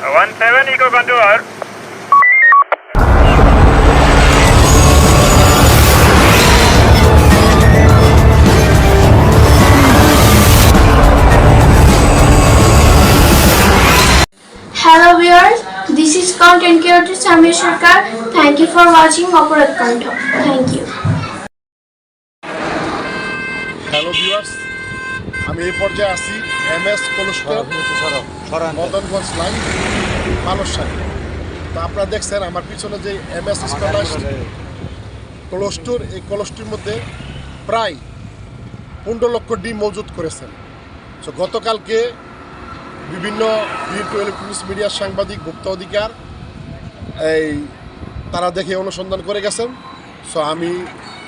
One seven Eco Contour. Hello viewers, this is content creator Samir Sarkar. Thank you for watching Operat Kantha. Thank you. Hello viewers আমি এই পর্যায়ে আছি, M S কলস্টর Madanganj line মানসাই তো আপনারা দেখছেন, আমার পিছনে যে এম এস কলস্টোর, এই কলস্টির মধ্যে প্রায় পনেরো লক্ষ ডিম মজুত করেছেন। তো গতকালকে বিভিন্ন প্রিন্ট ইলেকট্রনিক্স মিডিয়ার সাংবাদিক ভোক্তা অধিকার, এই তারা দেখে অনুসন্ধান করে গেছেন। সো আমি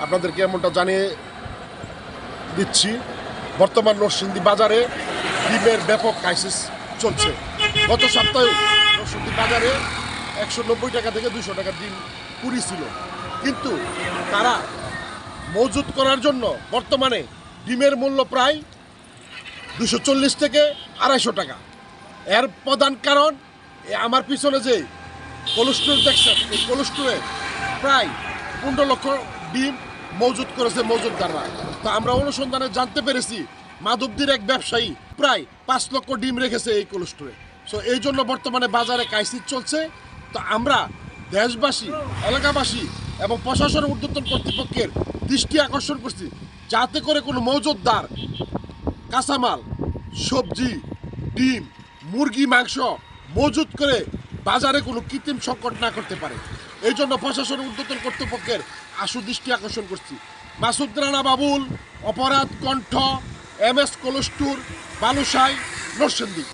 আপনাদেরকে এমনটা জানিয়ে দিচ্ছি বর্তমান নরসিংদী বাজারে ডিমের ব্যাপক ক্রাইসিস চলছে। গত সপ্তাহে নরসিংদী বাজারে একশো নব্বই টাকা থেকে দুশো টাকা ডিম কুড়ি ছিল। কিন্তু তারা মজুত করার জন্য বর্তমানে ডিমের মূল্য প্রায় দুশো চল্লিশ থেকে আড়াইশো টাকা। এর প্রধান কারণ আমার পিছনে যে কোলেস্টোর দেখছেন, এই কোলেস্টোরে প্রায় পনেরো লক্ষ ডিম মজুত করেছে মজুতদাররা। তো আমরা অনুসন্ধানে জানতে পেরেছি, মাধবদীর এক ব্যবসায়ী প্রায় পাঁচ লক্ষ ডিম রেখেছে এই কোলেস্টোরে। সো এই জন্য বর্তমানে বাজারে ক্রাইসিস চলছে। তো আমরা দেশবাসী, এলাকাবাসী এবং প্রশাসন ঊর্ধ্বতন কর্তৃপক্ষের দৃষ্টি আকর্ষণ করছি, যাতে করে কোনো মজুতদার, কাঁচামাল, সবজি, ডিম, মুরগি, মাংস মজুত করে বাজারে কোনো কৃত্রিম সংকট না করতে পারে। এই জন্য প্রশাসনের উদ্যোতন কর্তৃপক্ষের আশু দৃষ্টি আকর্ষণ করছি। মাসুদ রানা বাবুল, অপরাধ কণ্ঠ, এম এস কলস্টুর বালুসাই নরসিন্দী